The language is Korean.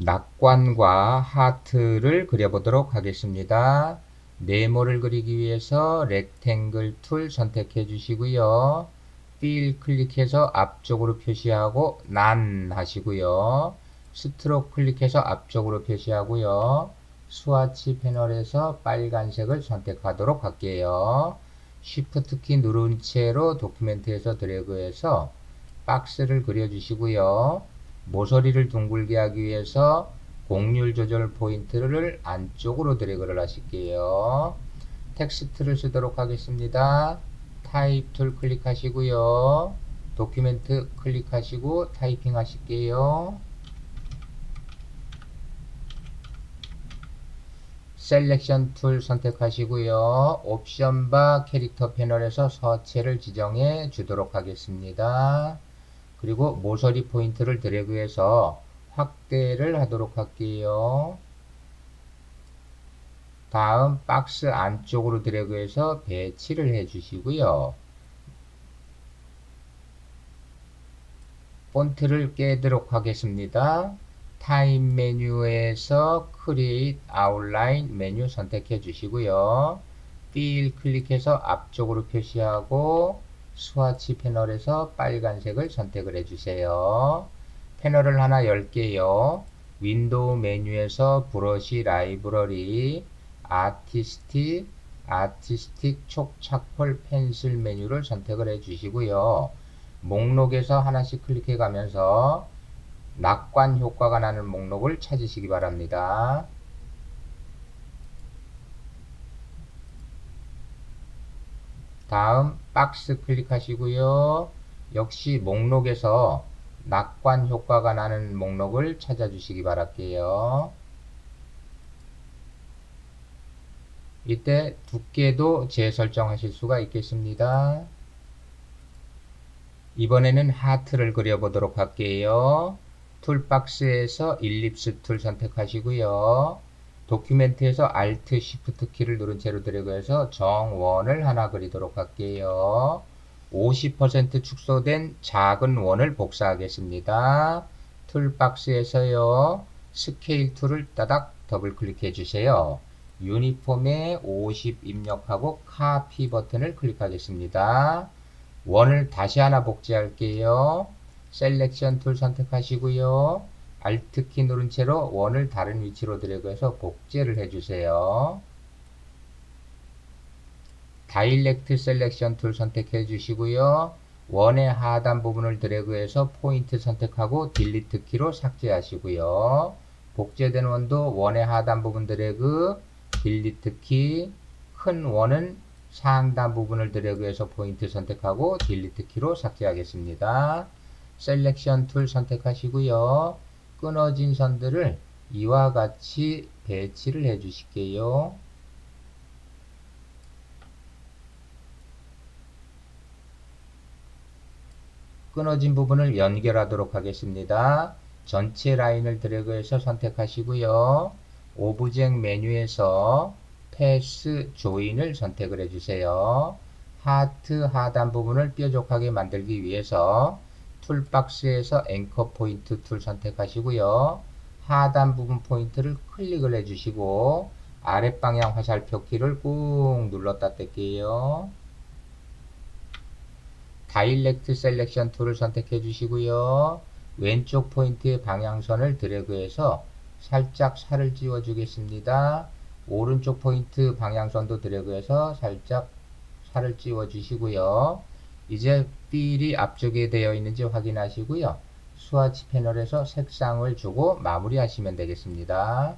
낙관과 하트를 그려보도록 하겠습니다. 네모를 그리기 위해서 렉탱글 툴 선택해 주시고요. 필 클릭해서 앞쪽으로 표시하고 난 하시고요. 스트로크 클릭해서 앞쪽으로 표시하고요. 스와치 패널에서 빨간색을 선택하도록 할게요. Shift 키 누른 채로 도큐멘트에서 드래그해서 박스를 그려주시고요. 모서리를 둥글게 하기 위해서 곡률 조절 포인트를 안쪽으로 드래그를 하실게요. 텍스트를 쓰도록 하겠습니다. 타입 툴 클릭하시고요. 도큐멘트 클릭하시고 타이핑 하실게요. 셀렉션 툴 선택하시고요. 옵션 바 캐릭터 패널에서 서체를 지정해 주도록 하겠습니다. 그리고 모서리 포인트를 드래그해서 확대를 하도록 할게요. 다음 박스 안쪽으로 드래그해서 배치를 해 주시고요. 폰트를 깨도록 하겠습니다. 타임 메뉴에서 Create Outline 메뉴 선택해 주시고요. 필 클릭해서 앞쪽으로 표시하고 스와치 패널에서 빨간색을 선택을 해주세요. 패널을 하나 열게요. 윈도우 메뉴에서 브러쉬 라이브러리, 아티스틱, 아티스틱 촉착폴 펜슬 메뉴를 선택을 해주시고요. 목록에서 하나씩 클릭해 가면서 낙관 효과가 나는 목록을 찾으시기 바랍니다. 다음 박스 클릭하시고요. 역시 목록에서 낙관 효과가 나는 목록을 찾아주시기 바랄게요. 이때 두께도 재설정하실 수가 있겠습니다. 이번에는 하트를 그려보도록 할게요. 툴박스에서 일립스 툴 선택하시고요. 도큐멘트에서 Alt Shift 키를 누른 채로 드래그해서 정원을 하나 그리도록 할게요. 50% 축소된 작은 원을 복사하겠습니다. 툴박스에서요. 스케일 툴을 따닥 더블 클릭해 주세요. 유니폼에 50 입력하고 카피 버튼을 클릭하겠습니다. 원을 다시 하나 복제할게요. 셀렉션 툴 선택하시고요. Alt 키 누른 채로 원을 다른 위치로 드래그해서 복제를 해주세요. 다일렉트 셀렉션 툴 선택해 주시고요. 원의 하단 부분을 드래그해서 포인트 선택하고 딜리트 키로 삭제하시고요. 복제된 원도 원의 하단 부분 드래그, 딜리트 키, 큰 원은 상단 부분을 드래그해서 포인트 선택하고 딜리트 키로 삭제하겠습니다. 셀렉션 툴 선택하시고요. 끊어진 선들을 이와 같이 배치를 해 주실게요. 끊어진 부분을 연결하도록 하겠습니다. 전체 라인을 드래그해서 선택하시고요. 오브젝 메뉴에서 패스 조인을 선택을 해주세요. 하트 하단 부분을 뾰족하게 만들기 위해서 툴 박스에서 앵커 포인트 툴 선택하시고요. 하단 부분 포인트를 클릭을 해주시고 아랫방향 화살표 키를 꾹 눌렀다 뗄게요. 다일렉트 셀렉션 툴을 선택해 주시고요. 왼쪽 포인트의 방향선을 드래그해서 살짝 살을 찌워 주겠습니다. 오른쪽 포인트 방향선도 드래그해서 살짝 살을 찌워 주시고요. 이제 필이 앞쪽에 되어 있는지 확인하시고요. 스와치 패널에서 색상을 주고 마무리하시면 되겠습니다.